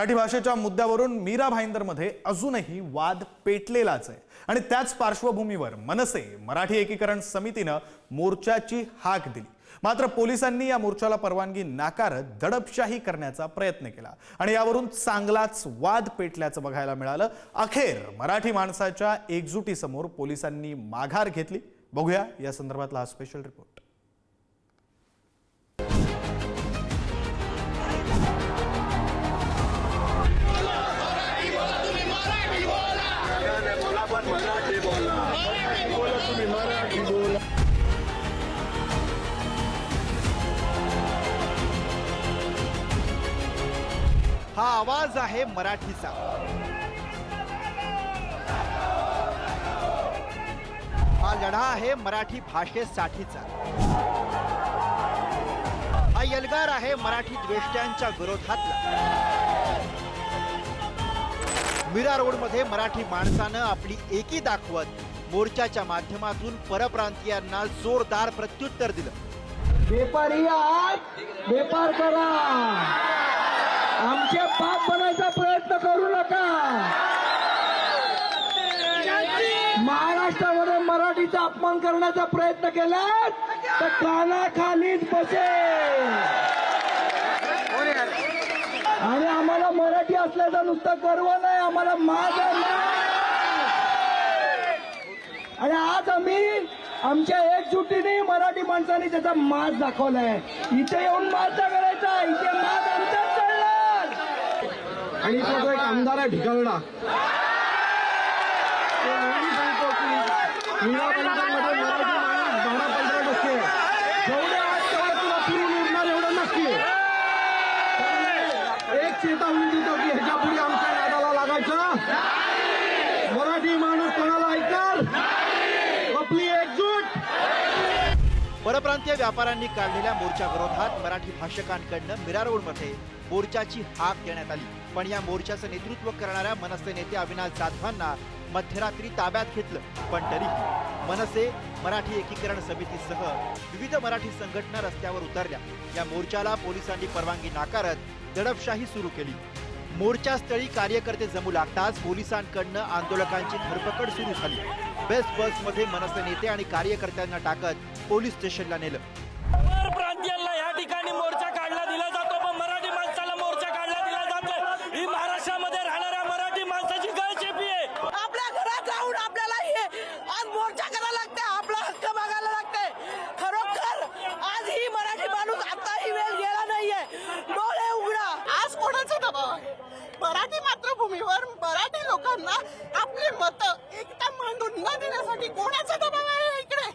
मराठी भाषेच्या मुद्द्यावरून मीरा भाईंदरमध्ये अजूनही वाद पेटलेलाच आहे. आणि त्याच पार्श्वभूमीवर मनसे मराठी एकीकरण समितीनं मोर्चाची हाक दिली. मात्र पोलिसांनी या मोर्चाला परवानगी नाकारत दडपशाही करण्याचा प्रयत्न केला. आणि यावरून चांगलाच वाद पेटल्याचं बघायला मिळालं. अखेर मराठी माणसाच्या एकजुटीसमोर पोलिसांनी माघार घेतली. बघूया या संदर्भातला हा स्पेशल रिपोर्ट आवाज आहे मराठीचा. हा लढा आहे मराठी भाषेसाठीचा. हा यलगार आहे मराठी द्वेष्ट्यांच्या विरोधातला. मीरा रोडमध्ये मराठी माणसानं आपली एकी दाखवत मोर्चाच्या माध्यमातून परप्रांतीयांना जोरदार प्रत्युत्तर दिलं. व्यापारी आहात व्यापार करा. आमचे बाप बनायचा प्रयत्न करू नका. महाराष्ट्रामध्ये मराठीचा अपमान करण्याचा प्रयत्न केला तर कानाखालीच बसेल. आणि आम्हाला मराठी असल्याचा नुसता गर्व नाही आम्हाला माझ आणि आज आम्ही आमच्या एकजुटीने मराठी माणसाने त्याचा माज दाखवलाय. इथे येऊन माज करायचा इथे माज आणि तो जो एक आमदार आहे ढिकलडा तो नेहमी सांगतो की मीरा एक चेतावणी देतो की ह्याच्या पुढे आमच्या नादाला लागायचं. मराठी माणूस कोणाला ऐकणार? आपली एकजूट. परप्रांतीय व्यापाऱ्यांनी काढलेल्या मोर्चा विरोधात मराठी भाषकांकडनं मीरा रोडमध्ये मोर्चाची हाक देण्यात आली. पण या मोर्चाचं नेतृत्व करणाऱ्या मनसे नेते अविनाश जाधवांना मध्यरात्री ताब्यात घेतलं. पण तरीही मनसे मराठी एकीकरण समितीसह विविध मराठी संघटना रस्त्यावर उतरल्या. या मोर्चाला पोलिसांनी परवानगी नाकारत दडपशाही सुरू केली. मोर्चास्थळी कार्यकर्ते जमू लागताच पोलिसांकडनं आंदोलकांची धरपकड सुरू झाली. बेस्ट बसमध्ये मनसे नेते आणि कार्यकर्त्यांना टाकत पोलीस स्टेशनला नेलं परप्रांतीयांना या ठिकाणी मोर्चा काढला दिला जातो पण मराठी माणसाला मोर्चा काढला दिला जात नाही ही महाराष्ट्रामध्ये राहणाऱ्या मराठी माणसाची गळचेपी आहे आपल्या घरात जाऊन आपल्याला हे आज मोर्चा करायला लागते आपला हक्क मागायला लागते खरोखर आज ही मराठी माणूस आता ही वेळ गेला नाहीये डोळे उघडा आज कोणाचा दबाव आहे मराठी मातृभूमीवर मराठी लोकांना आपली मतं एकटा मांडून न देण्यासाठी कोणाचा दबाव आहे इकडे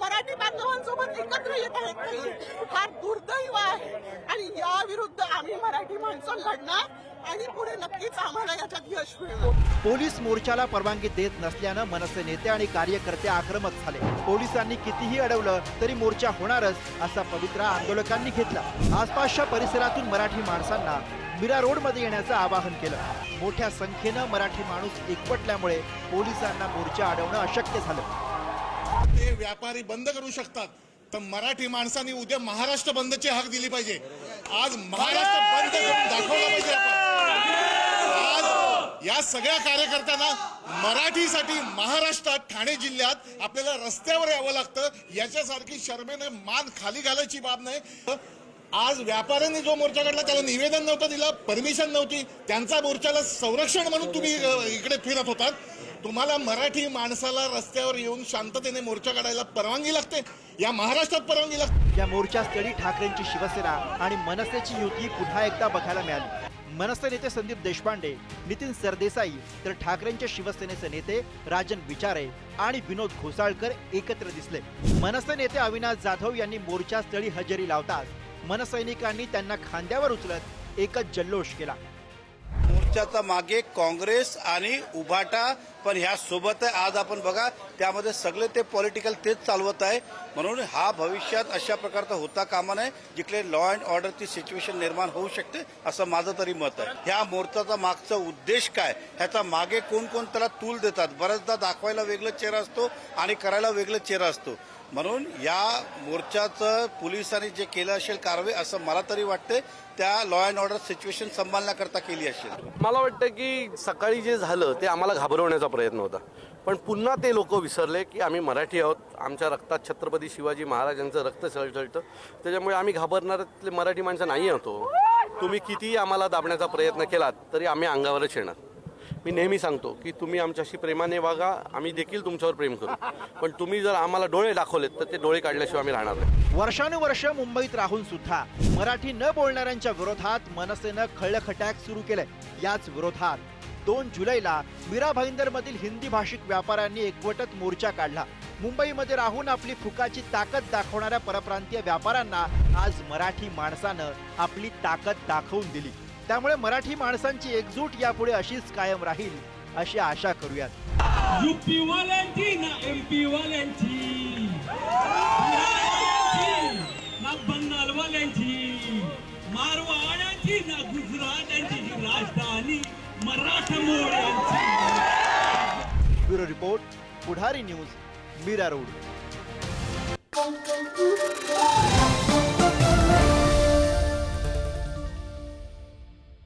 मराठी बांधवांसोबत एकत्र येत आहेत. हा दुर्दैव आहे. आणि या विरुद्ध आम्ही मराठी माणसं लढणार आणि पुढे नक्कीच आम्हाला याच्यात यश मिळणार. पोलीस मोर्चाला परवानगी देत नसल्यानं मनसे नेते आणि कार्यकर्ते आक्रमक झाले. पोलिसांनी कितीही अडवलं तरी मोर्चा होणारच असा पवित्रा आंदोलकांनी घेतला. आसपासच्या परिसरातून मराठी माणसांना मीरा रोडमध्ये येण्याचं आवाहन केलं. मोठ्या संख्येनं मराठी माणूस एकवटल्यामुळे पोलिसांना मोर्चा अडवणं अशक्य झालं. ते व्यापारी बंद करू शकतात. तर मराठी माणसांनी उद्या महाराष्ट्र बंदची हाक दिली पाहिजे. आज महाराष्ट्र बंद करून दाखवला पाहिजे आपण. आज या सगळ्या कार्यकर्त्यांना मराठीसाठी महाराष्ट्रात ठाणे जिल्ह्यात आपल्याला रस्त्यावर यावं लागतं. याच्यासारखी शर्मेने मान खाली घालायची बाब नाही. आज व्यापाऱ्यांनी जो मोर्चा काढला त्याला निवेदन नव्हतं दिलं परमिशन नव्हती. त्यांचा मोर्चाला संरक्षण म्हणून तुम्ही इकडे फिरत होतात. तुम्हाला मराठी माणसाला रस्त्यावर येऊन शांततेने मोर्चा काढायला परवानगी लागते. या महाराष्ट्रात परवानगी लागते. या मोर्चास्थळी ठाकरेंची शिवसेना आणि मनसेची युती पुन्हा एकदा बघायला मिळाली. मनसे नेते संदीप देशपांडे नितीन सरदेसाई तर ठाकरेंच्या शिवसेनेचे नेते राजन विचारे आणि विनोद घोसाळकर एकत्र दिसले. मनसे नेते अविनाश जाधव यांनी मोर्चास्थळी हजेरी लावताच मनसैनिकांनी त्यांना खांद्यावर उचलत एकच जल्लोष केला. मोर्चाचा मागे काँग्रेस आणि उभाटा पण ह्या सोबत आहे. आज आपण बघा त्यामध्ये सगळे ते पॉलिटिकल तेच चालवत आहे. म्हणून हा भविष्यात अशा प्रकारचा होता कामा नये जिकडे लॉ अँड ऑर्डरची सिच्युएशन निर्माण होऊ शकते असं माझं तरी मत आहे. ह्या मोर्चाचा मागचा उद्देश काय? ह्याचा मागे कोण कोण त्याला तूल देतात? बऱ्याचदा दाखवायला वेगळं चेहरा असतो आणि करायला वेगळं चेहरा असतो. म्हणून या मोर्चाचं पोलिसांनी जे केलं असेल कारवाई असं मला तरी वाटते त्या लॉ अँड ऑर्डर सिच्युएशन सांभाळण्याकरता केली असेल. मला वाटतं की सकाळी जे झालं ते आम्हाला घाबरवण्याचा प्रयत्न होता. पण पुन्हा ते लोक विसरले की आम्ही मराठी आहोत. आमच्या रक्तात छत्रपती शिवाजी महाराजांचं रक्त सळसळतं. त्याच्यामुळे आम्ही घाबरणाऱ्यातले मराठी माणसं नाही आहोत हो. तुम्ही कितीही आम्हाला दाबण्याचा प्रयत्न केलात तरी आम्ही अंगावरच येणार. मी नेहमी सांगतो की तुम्ही आमच्याशी प्रेमाने वागा आम्ही देखील तुमच्यावर प्रेम करू. पण तुम्ही जर आम्हाला डोळे दाखवलेत तर ते डोळे काढल्याशिवाय आम्ही राहणार नाही. वर्षानुवर्ष मुंबईत राहून सुद्धा मराठी न बोलणाऱ्यांच्या विरोधात मनसेनं खळखटाक सुरू केलंय. याच विरोधात दोन जुलैला मीरा भाईंदर मधील हिंदी भाषिक व्यापाऱ्यांनी एकवटत मोर्चा काढला. मुंबईमध्ये राहून आपली फुकाची ताकद दाखवणाऱ्या परप्रांतीय व्यापाऱ्यांना आज मराठी माणसानं आपली ताकद दाखवून दिली. त्यामुळे मराठी माणसांची एकजूट यापुढे अशीच कायम राहील अशी आशा करूयात. युपी वाल्यांची ना एमपी वाल्यांची ना बंगाल वाल्यांची मारवाड्यांची ना गुजरात्यांची राजधानी मराठमोळ्यांची bureau report Pudhari news Mira road.